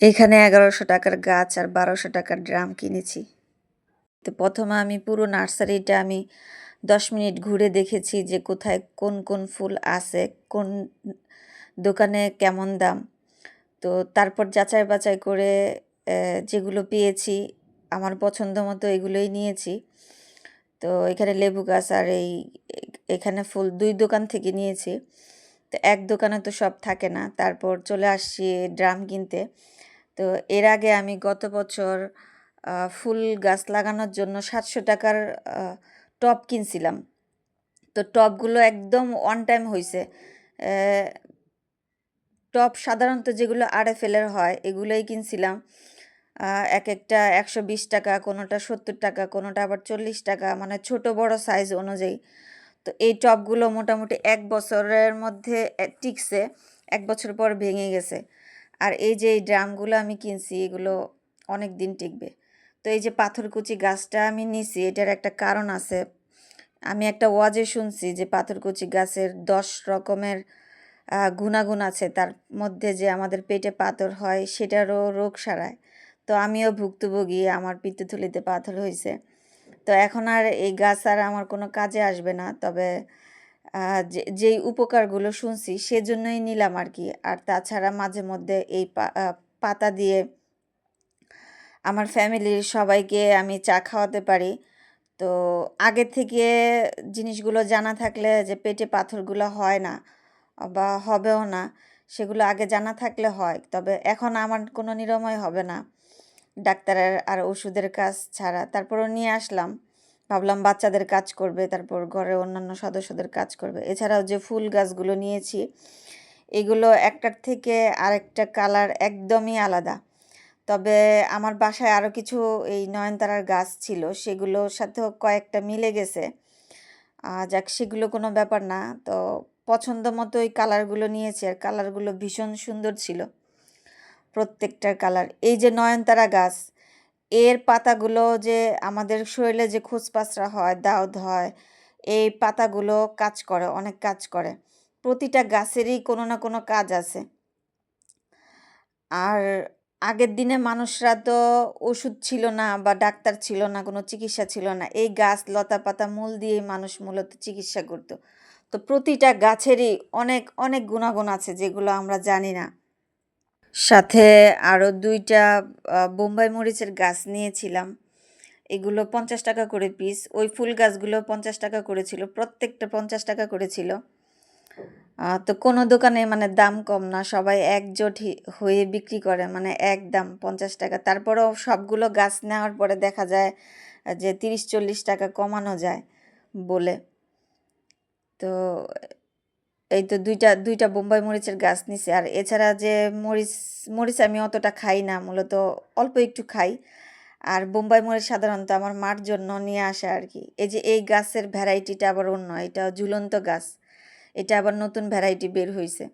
এখানে এগারোশো টাকার গাছ আর বারোশো টাকার ড্রাম কিনেছি। তো প্রথমে আমি পুরো নার্সারিটা আমি দশ মিনিট ঘুরে দেখেছি যে কোথায় কোন কোন ফুল আছে, কোন দোকানে কেমন দাম। তো তারপর যাচাই বাছাই করে যেগুলো পেয়েছি, আমার পছন্দ মতো এগুলোই নিয়েছি। তো এখানে লেবু গাছ আর এই এখানে ফুল দুই দোকান থেকে নিয়েছি। তো এক দোকানে তো সব থাকে না। তারপর চলে আসছি ড্রাম কিনতে। তো এর আগে আমি গত বছর ফুল গাছ লাগানোর জন্য সাতশো টাকার টব কিনছিলাম। তো টবগুলো একদম অন টাইম হয়েছে টব সাধারণত যেগুলো আরএফএলের হয়, এগুলোই কিনছিলাম। এক একটা একশো বিশ টাকা, কোনোটা সত্তর টাকা, কোনোটা আবার চল্লিশ টাকা মানে ছোট বড় সাইজ অনুযায়ী। তো এই টবগুলো মোটামুটি এক বছরের মধ্যে টিকছে। এক বছর পর ভেঙে গেছে। আর এই যে এই ড্রামগুলো আমি কিনছি, এগুলো অনেক দিন টিকবে। তো এই যে পাথরকুচি গাছটা আমি নিছি, এটার একটা কারণ আছে। আমি একটা ওয়াজে শুনছি যে পাথরকুচি গাছের দশ রকমের গুণাগুণ আছে। তার মধ্যে যে আমাদের পেটে পাথর হয়, সেটারও রোগ সারায়। তো আমিও ভুক্তভোগী, আমার পিত্তথলিতে পাথর হয়েছে তো এখন আর এই গাছ আর আমার কোনো কাজে আসবে না। তবে যেই উপকারগুলো শুনছি সেজন্যই নিলাম আর কি আর তাছাড়া মাঝে মধ্যে এই পাতা দিয়ে আমার ফ্যামিলির সবাইকে আমি চা খাওয়াতে পারি। তো আগে থেকে জিনিসগুলো জানা থাকলে যে, পেটে পাথরগুলো হয় না বা হবেও না, সেগুলো আগে জানা থাকলে হয়। তবে এখন আমার কোনো নিরাময় হবে না। ডাক্তারের আর ওষুধের কাজ ছাড়া। তারপরও নিয়ে আসলাম। ভাবলাম বাচ্চাদের কাজ করবে, তারপর ঘরের অন্যান্য সদস্যদের কাজ করবে। এছাড়াও যে ফুল গাছগুলো নিয়েছি, এগুলো একটার থেকে আরেকটা কালার একদমই আলাদা। তবে আমার বাসায় আরও কিছু এই নয়নতারার গাছ ছিল, সেগুলোর সাথেও কয়েকটা মিলে গেছে। যাক, সেগুলো কোনো ব্যাপার না। তো পছন্দ মতো ওই কালারগুলো নিয়েছি, আর কালারগুলো ভীষণ সুন্দর ছিল। প্রত্যেকটার কালার। এই যে নয়নতারা গাছ এর পাতাগুলো যে আমাদের শরীরে যে খোঁজপাঁচরা হয় দাউদ হয়, এই পাতাগুলো কাজ করে, অনেক কাজ করে। প্রতিটা গাছেরই কোনো না কোনো কাজ আছে। আর আগের দিনে মানুষরা তো ওষুধ ছিল না বা ডাক্তার ছিল না, কোনো চিকিৎসা ছিল না। এই গাছ, লতা পাতা, মূল দিয়েই মানুষ মূলত চিকিৎসা করতো। তো প্রতিটা গাছেরই অনেক অনেক গুণাগুণ আছে যেগুলো আমরা জানি না। সাথে আরও দুইটা বোম্বাই মরিচের গাছ নিয়েছিলাম। এগুলো পঞ্চাশ টাকা করে পিস ওই ফুল গাছগুলো পঞ্চাশ টাকা করেছিল, প্রত্যেকটা পঞ্চাশ টাকা করেছিল। তো কোনো দোকানে মানে দাম কম না, সবাই একজোট হয়ে বিক্রি করে মানে এক দাম পঞ্চাশ টাকা। তারপরেও সবগুলো গাছ নেওয়ার পরে দেখা যায়, যে তিরিশ চল্লিশ টাকা কমানো যায় বলে। তো এই তো দুইটা দুইটা বোম্বাই মরিচের গাছ নিছে। আর এছাড়া যে মরিচ মরিচ আমি অতটা খাই না, মূলত অল্প একটু খাই। আর বোম্বাই মরিচ সাধারণত আমার মার জন্য নিয়ে আসে আর কি। এই যে এই গাছের ভ্যারাইটিটা আবার অন্য, এটা ঝুলন্ত গাছ। এটা আবার নতুন ভ্যারাইটি বের হয়েছে